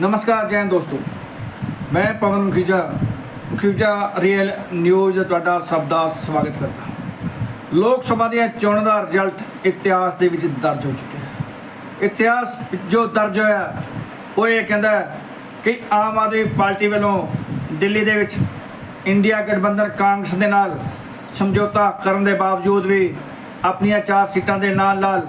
ਨਮਸਕਾਰ ਜੈਨ ਦੋਸਤੋ ਮੈਂ ਪਵਨ ਮੁਖੀਜਾ ਮੁਖੀਜਾ ਰੀਅਲ ਨਿਊਜ਼ ਤੁਹਾਡਾ ਸਭ ਦਾ ਸਵਾਗਤ ਕਰਦਾ ਲੋਕ ਸਭਾ ਦੀਆਂ ਚੋਣਾਂ ਦਾ ਰਿਜ਼ਲਟ ਇਤਿਹਾਸ ਦੇ ਵਿੱਚ ਦਰਜ ਹੋ ਚੁੱਕਿਆ ਹੈ। ਇਤਿਹਾਸ ਜੋ ਦਰਜ ਹੋਇਆ, ਉਹ ਇਹ ਕਹਿੰਦਾ ਕਿ ਆਮ ਆਦਮੀ ਪਾਰਟੀ ਵੱਲੋਂ ਦਿੱਲੀ ਦੇ ਵਿੱਚ ਇੰਡੀਆ ਗਠਬੰਧਨ ਕਾਂਗਰਸ ਦੇ ਨਾਲ ਸਮਝੌਤਾ ਕਰਨ ਦੇ ਬਾਵਜੂਦ ਵੀ ਆਪਣੀਆਂ ਚਾਰ ਸੀਟਾਂ ਦੇ ਨਾਲ ਨਾਲ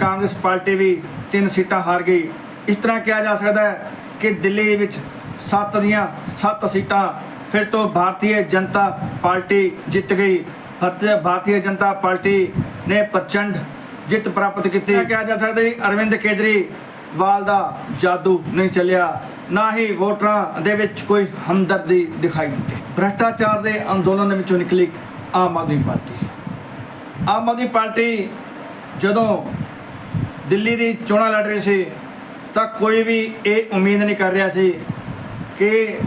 ਕਾਂਗਰਸ ਪਾਰਟੀ ਵੀ ਤਿੰਨ ਸੀਟਾਂ ਹਾਰ ਗਈ। ਇਸ ਤਰ੍ਹਾਂ ਕਿਹਾ ਜਾ ਸਕਦਾ ਹੈ ਕਿ ਦਿੱਲੀ ਵਿੱਚ ਸੱਤ ਦੀਆਂ ਸੱਤ ਸੀਟਾਂ ਫਿਰ ਤੋਂ ਭਾਰਤੀ ਜਨਤਾ ਪਾਰਟੀ ਜਿੱਤ ਗਈ। ਭਾਰਤੀ ਭਾਰਤੀ ਜਨਤਾ ਪਾਰਟੀ ਨੇ ਪ੍ਰਚੰਡ ਜਿੱਤ ਪ੍ਰਾਪਤ ਕੀਤੀ। ਕਿਹਾ ਜਾ ਸਕਦਾ ਹੈ ਅਰਵਿੰਦ ਕੇਜਰੀਵਾਲ ਦਾ ਜਾਦੂ ਨਹੀਂ ਚੱਲਿਆ। ਨਾ ਹੀ ਵੋਟਰਾਂ ਦੇ ਵਿੱਚ ਕੋਈ ਹਮਦਰਦੀ ਦਿਖਾਈ ਦਿੱਤੀ। ਭ੍ਰਸ਼ਟਾਚਾਰ ਦੇ ਅੰਦੋਲਨ ਦੇ ਵਿੱਚੋਂ ਨਿਕਲੀ ਆਮ ਆਦਮੀ ਪਾਰਟੀ। ਆਮ ਆਦਮੀ ਪਾਰਟੀ ਜਦੋਂ ਦਿੱਲੀ ਦੀ ਚੋਣਾਂ ਲੜ ਰਹੀ ਸੀ ਤਾਂ ਕੋਈ ਵੀ ਇਹ ਉਮੀਦ ਨਹੀਂ ਕਰ ਰਿਹਾ ਸੀ ਕਿ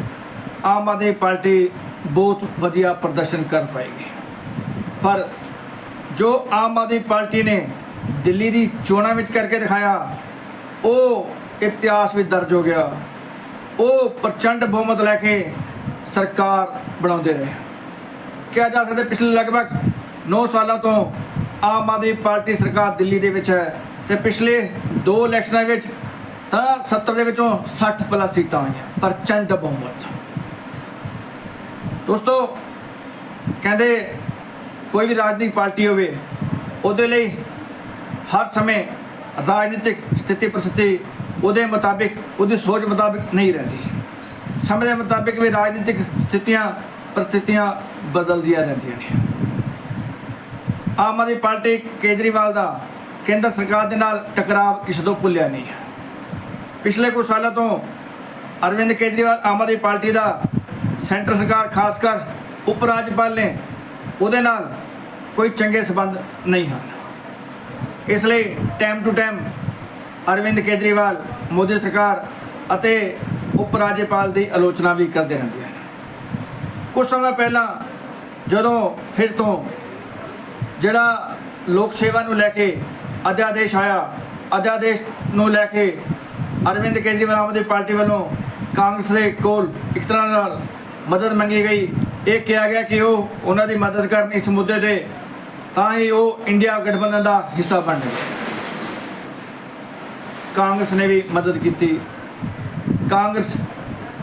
ਆਮ ਆਦਮੀ ਪਾਰਟੀ ਬਹੁਤ ਵਧੀਆ ਪ੍ਰਦਰਸ਼ਨ ਕਰ ਪਾਏਗੀ। ਪਰ ਜੋ ਆਮ ਆਦਮੀ ਪਾਰਟੀ ਨੇ ਦਿੱਲੀ ਦੀ ਚੋਣਾਂ ਵਿੱਚ ਕਰਕੇ ਦਿਖਾਇਆ, ਉਹ ਇਤਿਹਾਸ ਵਿੱਚ ਦਰਜ ਹੋ ਗਿਆ। ਉਹ ਪ੍ਰਚੰਡ ਬਹੁਮਤ ਲੈ ਕੇ ਸਰਕਾਰ ਬਣਾਉਂਦੇ ਰਹੇ। ਕਿਹਾ ਜਾ ਸਕਦਾ ਪਿਛਲੇ ਲਗਭਗ 9 ਸਾਲਾਂ ਤੋਂ ਆਮ ਆਦਮੀ ਪਾਰਟੀ ਸਰਕਾਰ ਦਿੱਲੀ ਦੇ ਵਿੱਚ ਹੈ ਤੇ ਪਿਛਲੇ ਦੋ ਇਲੈਕਸ਼ਨਾਂ ਵਿੱਚ ਤਾਂ 70 ਦੇ ਵਿੱਚੋਂ 60 ਪਲੱਸ ਸੀਟਾਂ ਆਈਆਂ ਚੰਦ ਬਹੁਮਤ। ਦੋਸਤੋ, ਕਹਿੰਦੇ ਕੋਈ ਵੀ ਰਾਜਨੀਤਿਕ ਪਾਰਟੀ ਹੋਵੇ, ਉਹਦੇ ਲਈ ਹਰ ਸਮੇਂ ਰਾਜਨੀਤਿਕ ਸਥਿਤੀ ਪ੍ਰਸਥਿਤੀ ਉਹਦੇ ਮੁਤਾਬਿਕ, ਉਹਦੀ ਸੋਚ ਮੁਤਾਬਿਕ ਨਹੀਂ ਰਹਿੰਦੀ। ਸਮੇਂ ਦੇ ਮੁਤਾਬਿਕ ਵੀ ਰਾਜਨੀਤਿਕ ਸਥਿਤੀਆਂ, ਪ੍ਰਸਥਿਤੀਆਂ ਬਦਲਦੀਆਂ ਰਹਿੰਦੀਆਂ ਨੇ। ਆਮ ਆਦਮੀ ਪਾਰਟੀ ਕੇਜਰੀਵਾਲ ਦਾ ਕੇਂਦਰ ਸਰਕਾਰ ਦੇ ਨਾਲ ਟਕਰਾਵ ਕਿਸੇ ਤੋਂ ਭੁੱਲਿਆ ਨਹੀਂ। ਹੈ ਪਿਛਲੇ ਕੁਝ ਸਾਲਾਂ ਤੋਂ ਅਰਵਿੰਦ ਕੇਜਰੀਵਾਲ ਆਮ ਆਦਮੀ ਪਾਰਟੀ ਦਾ ਸੈਂਟਰ ਸਰਕਾਰ, ਖਾਸ ਕਰ ਉਪ ਰਾਜਪਾਲ ਨੇ, ਉਹਦੇ ਨਾਲ ਕੋਈ ਚੰਗੇ ਸਬੰਧ ਨਹੀਂ ਹਨ। ਇਸ ਲਈ time to time Arvind Kejriwal Modi ਸਰਕਾਰ ਅਤੇ ਉਪ ਰਾਜਪਾਲ ਦੀ ਆਲੋਚਨਾ ਵੀ ਕਰਦੇ ਰਹਿੰਦੇ ਹਨ। ਕੁਝ ਸਮਾਂ ਪਹਿਲਾਂ ਜਦੋਂ ਫਿਰ ਤੋਂ ਜਿਹੜਾ ਲੋਕ ਸੇਵਾ ਨੂੰ ਲੈ ਕੇ ਅਧਿਆਦੇਸ਼ ਆਇਆ, ਅਧਿਆਦੇਸ਼ ਨੂੰ ਲੈ ਕੇ ਅਰਵਿੰਦ ਕੇਜਰੀਵਾਲ ਆਮ ਆਦਮੀ ਪਾਰਟੀ ਵੱਲੋਂ ਕਾਂਗਰਸ ਦੇ ਕੋਲ ਇੱਕ ਤਰ੍ਹਾਂ ਨਾਲ ਮਦਦ ਮੰਗੀ ਗਈ। ਇਹ ਕਿਹਾ ਗਿਆ ਕਿ ਉਹ ਉਹਨਾਂ ਦੀ ਮਦਦ ਕਰਨ ਇਸ ਮੁੱਦੇ ਤੇ ਤਾਂ ਹੀ ਉਹ ਇੰਡੀਆ ਗਠਬੰਧਨ ਦਾ ਹਿੱਸਾ ਬਣ ਗਏ। ਕਾਂਗਰਸ ਨੇ ਵੀ ਮਦਦ ਕੀਤੀ। ਕਾਂਗਰਸ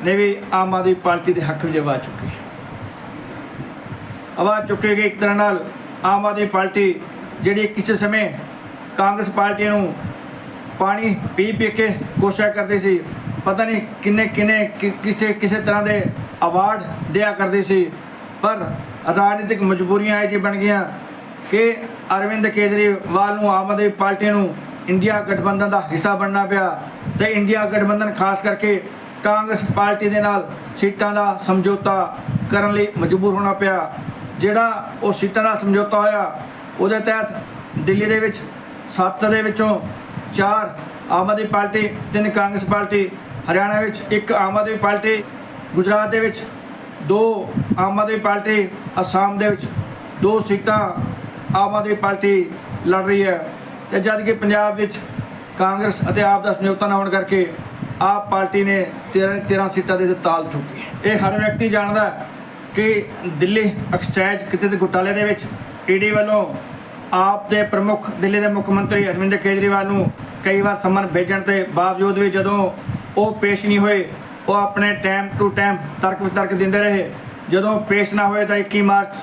ਨੇ ਵੀ ਆਮ ਆਦਮੀ ਪਾਰਟੀ ਦੇ ਹੱਕ ਵਿੱਚ ਆਵਾਜ਼ ਚੁੱਕੀ। ਆਵਾਜ਼ ਚੁੱਕੀ ਗਈ ਇੱਕ ਤਰ੍ਹਾਂ ਨਾਲ ਆਮ ਆਦਮੀ ਪਾਰਟੀ ਜਿਹੜੀ ਕਿਸੇ ਸਮੇਂ ਕਾਂਗਰਸ ਪਾਰਟੀ ਨੂੰ ਪਾਣੀ ਪੀ ਪੀ ਕੇ ਕੋਸ਼ਿਸ਼ ਕਰਦੇ ਸੀ। ਪਤਾ ਨਹੀਂ ਕਿੰਨੇ ਕਿੰਨੇ ਕਿ- ਕਿਸੇ ਕਿਸੇ ਤਰ੍ਹਾਂ ਦੇ ਅਵਾਰਡ ਦਿਆ ਕਰਦੇ ਸੀ। ਪਰ ਰਾਜਨੀਤਿਕ ਮਜਬੂਰੀਆਂ ਇਹ ਜੀ ਬਣ ਗਈਆਂ ਕਿ ਅਰਵਿੰਦ ਕੇਜਰੀਵਾਲ ਨੂੰ ਆਮ ਆਦਮੀ ਪਾਰਟੀ ਨੂੰ ਇੰਡੀਆ ਗਠਬੰਧਨ ਦਾ ਹਿੱਸਾ ਬਣਨਾ ਪਿਆ ਤੇ ਇੰਡੀਆ ਗਠਬੰਧਨ ਖਾਸ ਕਰਕੇ ਕਾਂਗਰਸ ਪਾਰਟੀ ਦੇ ਨਾਲ ਸੀਟਾਂ ਦਾ ਸਮਝੌਤਾ ਕਰਨ ਲਈ ਮਜਬੂਰ ਹੋਣਾ ਪਿਆ। ਜਿਹੜਾ ਉਹ ਸੀਟਾਂ ਦਾ ਸਮਝੌਤਾ ਹੋਇਆ, ਉਹਦੇ ਤਹਿਤ ਦਿੱਲੀ ਦੇ ਵਿੱਚ ਸੱਤ ਦੇ ਵਿੱਚੋਂ ਚਾਰ ਆਮ ਆਦਮੀ ਪਾਰਟੀ, ਤਿੰਨ ਕਾਂਗਰਸ ਪਾਰਟੀ, ਹਰਿਆਣਾ ਵਿੱਚ ਇੱਕ ਆਮ ਆਦਮੀ ਪਾਰਟੀ, ਗੁਜਰਾਤ ਦੇ ਵਿੱਚ ਦੋ ਆਮ ਆਦਮੀ ਪਾਰਟੀ, ਅਸਾਮ ਦੇ ਵਿੱਚ ਦੋ ਸੀਟਾਂ ਆਮ ਆਦਮੀ ਪਾਰਟੀ ਲੜ ਰਹੀ ਹੈ। ਤੇ ਜਦ ਕਿ ਪੰਜਾਬ ਵਿੱਚ ਕਾਂਗਰਸ ਅਤੇ ਆਪ ਦਾ ਸਮਝੌਤਾ ਨਾ ਹੋਣ ਕਰਕੇ ਆਪ ਪਾਰਟੀ ਨੇ 13 13 ਸੀਟਾਂ ਦੇ ਤਾਲ ਚੁੱਕੀ ਇਹ ਹਰ ਵਿਅਕਤੀ ਜਾਣਦਾ ਕਿ ਦਿੱਲੀ ਐਕਸਚੇਂਜ ਕਿਤੇ ਦੇ ਘੁਟਾਲੇ ਦੇ ਵਿੱਚ ਈਡੀ ਵੱਲੋਂ ਆਪ ਦੇ ਪ੍ਰਮੁੱਖ ਦਿੱਲੀ ਦੇ ਮੁੱਖ ਮੰਤਰੀ ਅਰਵਿੰਦ ਕੇਜਰੀਵਾਲ ਨੂੰ ਕਈ ਵਾਰ ਸਮਨ ਭੇਜਣ ਦੇ ਬਾਵਜੂਦ ਵੀ ਜਦੋਂ ਉਹ ਪੇਸ਼ ਨਹੀਂ ਹੋਏ, ਉਹ ਆਪਣੇ ਟਾਈਮ ਟੂ ਟਾਈਮ ਤਰਕ ਵਿਤਰਕ ਦਿੰਦੇ ਰਹੇ। ਜਦੋਂ ਪੇਸ਼ ਨਾ ਹੋਏ ਤਾਂ 21 ਮਾਰਚ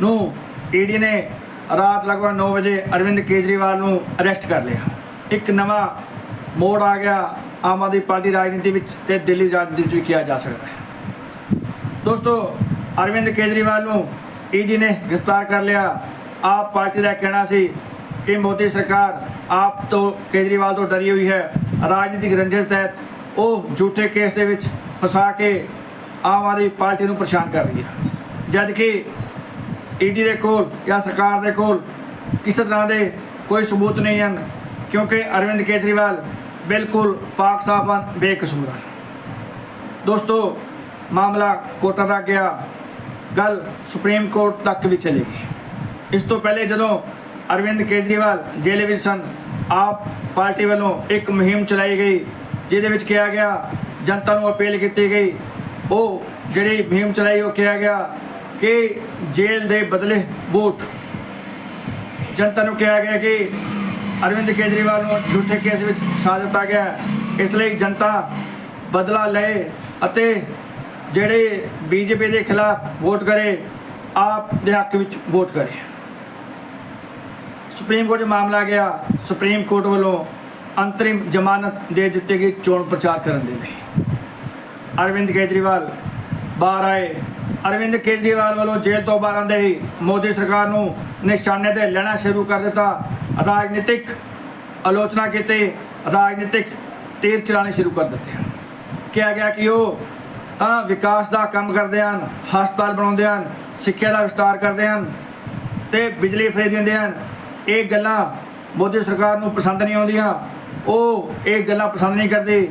ਨੂੰ ਈਡੀ ਨੇ ਰਾਤ ਲਗਭਗ 9 ਵਜੇ ਅਰਵਿੰਦ ਕੇਜਰੀਵਾਲ ਨੂੰ ਅਰੈਸਟ ਕਰ ਲਿਆ। ਇੱਕ ਨਵਾਂ ਮੋੜ ਆ ਗਿਆ ਆਮ ਆਦਮੀ ਪਾਰਟੀ ਰਾਜਨੀਤੀ ਵਿੱਚ ਤੇ ਦਿੱਲੀ ਰਾਜਨੀਤੀ ਵਿੱਚ ਕਿਹਾ ਜਾ ਸਕਦਾ ਹੈ। ਦੋਸਤੋ, ਅਰਵਿੰਦ ਕੇਜਰੀਵਾਲ ਨੂੰ ਈਡੀ ਨੇ ਗ੍ਰਿਫਤਾਰ ਕਰ ਲਿਆ। ਆਪ ਪਾਰਟੀ ਦਾ ਕਹਿਣਾ ਸੀ ਕਿ ਮੋਦੀ ਸਰਕਾਰ ਆਪ ਤੋਂ ਕੇਜਰੀਵਾਲ ਤੋਂ ਡਰੀ ਹੋਈ ਹੈ। ਰਾਜਨੀਤਿਕ ਰੰਜਿਸ਼ ਤਹਿਤ ਉਹ ਝੂਠੇ ਕੇਸ ਦੇ ਵਿੱਚ ਫਸਾ ਕੇ ਆਮ ਆਦਮੀ ਪਾਰਟੀ ਨੂੰ ਪਰੇਸ਼ਾਨ ਕਰ ਰਹੀ ਹੈ। ਜਦ ਕਿ ਈਡੀ ਦੇ ਕੋਲ ਜਾਂ ਸਰਕਾਰ ਦੇ ਕੋਲ ਕਿਸੇ ਤਰ੍ਹਾਂ ਦੇ ਕੋਈ ਸਬੂਤ ਨਹੀਂ ਹਨ, ਕਿਉਂਕਿ ਅਰਵਿੰਦ ਕੇਜਰੀਵਾਲ ਬਿਲਕੁਲ ਪਾਕ ਸਾਫ਼ ਹਨ ਬੇਕਸੂਰ ਹਨ। ਦੋਸਤੋ, ਮਾਮਲਾ ਕੋਰਟਾਂ ਤੱਕ ਗਿਆ। ਗੱਲ ਸੁਪਰੀਮ ਕੋਰਟ ਤੱਕ ਵੀ ਚਲੀ ਗਈ। ਇਸ ਤੋਂ ਪਹਿਲੇ ਜਦੋਂ ਅਰਵਿੰਦ ਕੇਜਰੀਵਾਲ ਜੇਲ੍ਹ ਵਿੱਚ ਸਨ, ਆਪ ਪਾਰਟੀ ਵੱਲੋਂ ਇੱਕ ਮੁਹਿੰਮ ਚਲਾਈ ਗਈ, ਜਿਹਦੇ ਵਿੱਚ ਕਿਹਾ ਗਿਆ, ਜਨਤਾ ਨੂੰ ਅਪੀਲ ਕੀਤੀ ਗਈ। ਉਹ ਜਿਹੜੀ ਮੁਹਿੰਮ ਚਲਾਈ, ਉਹ ਕਿਹਾ ਗਿਆ ਕਿ ਜੇਲ੍ਹ ਦੇ ਬਦਲੇ ਵੋਟ। ਜਨਤਾ ਨੂੰ ਕਿਹਾ ਗਿਆ ਕਿ ਅਰਵਿੰਦ ਕੇਜਰੀਵਾਲ ਨੂੰ ਝੂਠੇ ਕੇਸ ਵਿੱਚ ਫਸਾ ਦਿੱਤਾ ਗਿਆ ਇਸ ਲਈ ਜਨਤਾ ਬਦਲਾ ਲਏ ਅਤੇ ਜਿਹੜੇ ਬੀਜੇਪੀ ਦੇ ਖਿਲਾਫ ਵੋਟ ਕਰੇ, ਆਪ ਦੇ ਹੱਕ ਵਿੱਚ ਵੋਟ ਕਰੇ। ਸੁਪਰੀਮ ਕੋਰਟ 'ਚ ਮਾਮਲਾ ਗਿਆ। ਸੁਪਰੀਮ ਕੋਰਟ ਵੱਲੋਂ ਅੰਤਰਿਮ ਜ਼ਮਾਨਤ ਦੇ ਦਿੱਤੀ ਗਈ ਚੋਣ ਪ੍ਰਚਾਰ ਕਰਨ ਦੇ ਲਈ। ਅਰਵਿੰਦ ਕੇਜਰੀਵਾਲ ਬਾਹਰ ਆਏ। ਅਰਵਿੰਦ ਕੇਜਰੀਵਾਲ ਵੱਲੋਂ ਜੇਲ੍ਹ ਤੋਂ ਬਾਹਰ ਆਉਂਦੇ ਹੀ ਮੋਦੀ ਸਰਕਾਰ ਨੂੰ ਨਿਸ਼ਾਨੇ ਤੇ ਲੈਣਾ ਸ਼ੁਰੂ ਕਰ ਦਿੱਤਾ। ਰਾਜਨੀਤਿਕ ਆਲੋਚਨਾ ਕੀਤੀ ਰਾਜਨੀਤਿਕ ਤੀਰ ਚਲਾਣੇ ਸ਼ੁਰੂ ਕਰ ਦਿੱਤੇ ਕਿਹਾ ਗਿਆ ਕਿ ਉਹ ਤਾਂ ਵਿਕਾਸ ਦਾ ਕੰਮ ਕਰਦੇ ਹਨ, ਹਸਪਤਾਲ ਬਣਾਉਂਦੇ ਹਨ, ਸਿੱਖਿਆ ਦਾ ਵਿਸਤਾਰ ਕਰਦੇ ਹਨ ਤੇ ਬਿਜਲੀ ਫਰੀ ਦਿੰਦੇ ਹਨ। ਇਹ ਗੱਲਾਂ ਮੋਦੀ ਸਰਕਾਰ ਨੂੰ ਪਸੰਦ ਨਹੀਂ ਆਉਂਦੀਆਂ। ਉਹ ਇਹ ਗੱਲਾਂ ਪਸੰਦ ਨਹੀਂ ਕਰਦੇ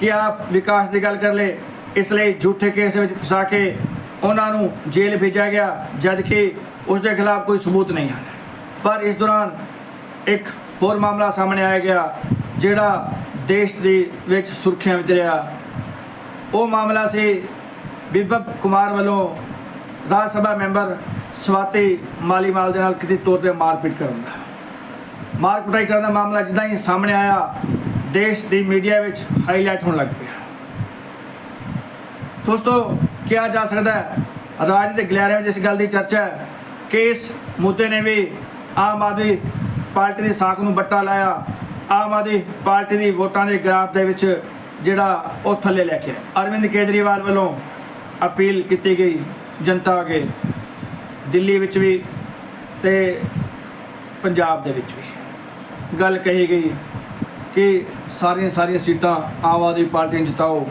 ਕਿ ਆਪ ਵਿਕਾਸ ਦੀ ਗੱਲ ਕਰ ਲੈ ਇਸ ਲਈ ਝੂਠੇ ਕੇਸ ਵਿੱਚ ਫਸਾ ਕੇ ਉਹਨਾਂ ਨੂੰ ਜੇਲ੍ਹ ਭੇਜਿਆ ਗਿਆ, ਜਦ ਕਿ ਉਸ ਦੇ ਖਿਲਾਫ ਕੋਈ ਸਬੂਤ ਨਹੀਂ ਹਨ ਪਰ ਇਸ ਦੌਰਾਨ ਇੱਕ ਹੋਰ ਮਾਮਲਾ ਸਾਹਮਣੇ ਆਇਆ ਗਿਆ, ਜਿਹੜਾ ਦੇਸ਼ ਦੇ ਵਿੱਚ ਸੁਰਖੀਆਂ ਵਿੱਚ ਰਿਹਾ। ਉਹ ਮਾਮਲਾ ਸੀ ਬਿਪਬ ਕੁਮਾਰ ਵੱਲੋਂ ਰਾਜ ਸਭਾ ਮੈਂਬਰ ਸਵਾਤੀ ਮਾਲੀਵਾਲ ਦੇ ਨਾਲ ਕਿਤੇ ਤੌਰ ਤੇ ਮਾਰਪੀਟ ਕਰਨ ਦਾ। ਮਾਰ ਕੁਟਾਈ ਕਰਨ ਦਾ ਮਾਮਲਾ ਜਿੱਦਾਂ ਹੀ ਸਾਹਮਣੇ ਆਇਆ, ਦੇਸ਼ ਦੀ ਮੀਡੀਆ ਵਿੱਚ ਹਾਈਲਾਈਟ ਹੋਣ ਲੱਗ ਪਿਆ। ਦੋਸਤੋ, ਕਿਹਾ ਜਾ ਸਕਦਾ ਹੈ, ਰਾਜ ਦੇ ਗਲਿਆਰੇ ਵਿੱਚ ਇਸ ਗੱਲ ਦੀ ਚਰਚਾ ਹੈ ਕਿ ਇਸ ਮੁੱਦੇ ਨੇ ਵੀ ਆਮ ਆਦਮੀ ਪਾਰਟੀ ਦੀ ਸਾਖ ਨੂੰ ਬੱਟਾ ਲਾਇਆ। ਆਮ ਆਦਮੀ ਪਾਰਟੀ ਦੀ ਵੋਟਾਂ ਦੇ ਗ੍ਰਾਫ ਦੇ ਵਿੱਚ ਜਿਹੜਾ ਉਹ ਥੱਲੇ ਲੈ ਕੇ ਅਰਵਿੰਦ ਕੇਜਰੀਵਾਲ ਵੱਲੋਂ ਅਪੀਲ ਕੀਤੀ ਗਈ ਜਨਤਾ ਅੱਗੇ। ਦਿੱਲੀ ਵਿੱਚ ਵੀ ਤੇ ਪੰਜਾਬ ਦੇ ਵਿੱਚ ਵੀ। ਗੱਲ ਕਹੀ ਗਈ ਕਿ ਸਾਰੀਆਂ ਸਾਰੀਆਂ ਸੀਟਾਂ ਆਮ ਆਦਮੀ ਪਾਰਟੀ ਨੂੰ ਜਿਤਾਓ।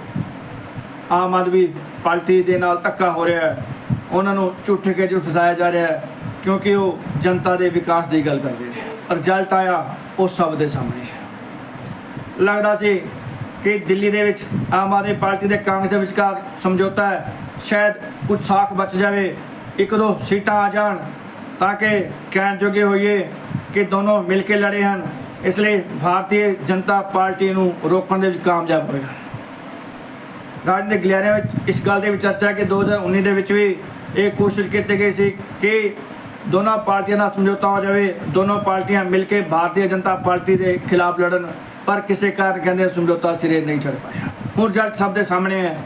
ਆਮ ਆਦਮੀ ਪਾਰਟੀ ਦੇ ਨਾਲ ਧੱਕਾ ਹੋ ਰਿਹਾ ਹੈ। ਉਹਨਾਂ ਨੂੰ ਝੂਠੇ ਕੇ ਜੋ ਫਸਾਇਆ ਜਾ ਰਿਹਾ ਹੈ ਕਿਉਂਕਿ ਉਹ ਜਨਤਾ ਦੇ ਵਿਕਾਸ ਦੀ ਗੱਲ ਕਰਦੇ ਨੇ। ਰਿਜ਼ਲਟ ਆਇਆ ਉਹ ਸਭ ਦੇ ਸਾਹਮਣੇ। ਲੱਗਦਾ ਸੀ ਕਿ ਦਿੱਲੀ ਦੇ ਵਿੱਚ ਆਮ ਆਦਮੀ ਪਾਰਟੀ ਦੇ ਕਾਂਗਰਸ ਦੇ ਵਿਚਕਾਰ ਸਮਝੌਤਾ ਹੈ। ਸ਼ਾਇਦ ਕੁਝ ਸਾਖ ਬਚ ਜਾਵੇ ਇੱਕ ਦੋ ਸੀਟਾਂ ਆ ਜਾਣ ਤਾਂ ਕਿ ਕਹਿਣ ਜੋਗੇ ਹੋਈਏ ਕਿ ਦੋਨੋਂ ਮਿਲ ਕੇ ਲੜੇ ਹਨ। ਇਸ ਲਈ ਭਾਰਤੀ ਜਨਤਾ ਪਾਰਟੀ ਨੂੰ ਰੋਕਣ ਦੇ ਵਿੱਚ ਕਾਮਯਾਬ ਹੋਇਆ। ਰਾਜਨੀਤਿਕ ਗਲਿਆਰਿਆਂ ਵਿੱਚ ਇਸ ਗੱਲ ਦੇ ਵਿੱਚ ਚਰਚਾ ਕਿ 2019 ਦੇ ਵਿੱਚ ਵੀ ਇਹ ਕੋਸ਼ਿਸ਼ ਕੀਤੀ ਗਈ ਸੀ ਕਿ ਦੋਨਾਂ ਪਾਰਟੀਆਂ ਦਾ ਸਮਝੌਤਾ ਹੋ ਜਾਵੇ, ਦੋਨੋਂ ਪਾਰਟੀਆਂ ਮਿਲ ਕੇ ਭਾਰਤੀ ਜਨਤਾ ਪਾਰਟੀ ਦੇ ਖਿਲਾਫ ਲੜਨ, ਪਰ ਕਿਸੇ ਕਾਰਨ ਕਹਿੰਦੇ ਸਮਝੌਤਾ ਸਿਰੇ ਨਹੀਂ ਚੜ ਪਾਇਆ। ਹੁਣ ਜੱਟ ਸਭ ਦੇ ਸਾਹਮਣੇ ਹੈ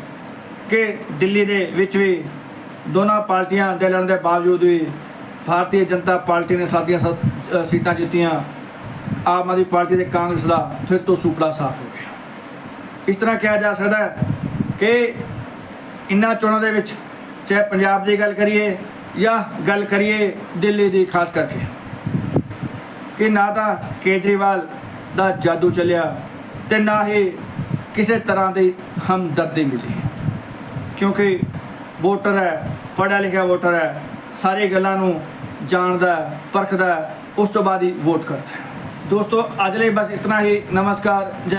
ਕਿ ਦਿੱਲੀ ਦੇ ਵਿੱਚ ਵੀ ਦੋਨਾਂ ਪਾਰਟੀਆਂ ਦੇ ਲੜਨ ਦੇ ਬਾਵਜੂਦ ਵੀ ਭਾਰਤੀ ਜਨਤਾ ਪਾਰਟੀ ਨੇ ਸਾਡੀਆਂ ਸੱਤ ਸੀਟਾਂ ਜਿੱਤੀਆਂ। ਆਮ ਆਦਮੀ ਪਾਰਟੀ ਦੇ ਕਾਂਗਰਸ ਦਾ ਫਿਰ ਤੋਂ ਸੁਪੜਾ ਸਾਫ਼ ਹੋ ਗਿਆ। ਇਸ ਤਰ੍ਹਾਂ ਕਿਹਾ ਜਾ ਸਕਦਾ ਹੈ ਕਿ ਇਨ੍ਹਾਂ ਚੋਣਾਂ ਦੇ ਵਿੱਚ ਚਾਹੇ ਪੰਜਾਬ ਦੀ ਗੱਲ ਕਰੀਏ ਜਾਂ ਗੱਲ ਕਰੀਏ ਦਿੱਲੀ ਦੀ, ਖਾਸ ਕਰਕੇ ਕਿ ਨਾ ਤਾਂ ਕੇਜਰੀਵਾਲ ਦਾ ਜਾਦੂ ਚੱਲਿਆ ਤੇ ਨਾ ਹੀ ਕਿਸੇ ਤਰ੍ਹਾਂ ਦੀ ਹਮਦਰਦੀ ਮਿਲੀ। ਕਿਉਂਕਿ ਵੋਟਰ ਹੈ, ਪੜ੍ਹਿਆ ਲਿਖਿਆ ਵੋਟਰ ਹੈ, ਸਾਰੀ ਗੱਲਾਂ ਨੂੰ ਜਾਣਦਾ ਪਰਖਦਾ ਉਸ ਤੋਂ ਬਾਅਦ ਹੀ ਵੋਟ ਕਰਦਾ ਦੋਸਤੋ, ਅੱਜ ਲਈ ਬਸ ਇਤਨਾ ਹੀ। ਨਮਸਕਾਰ, ਜੈ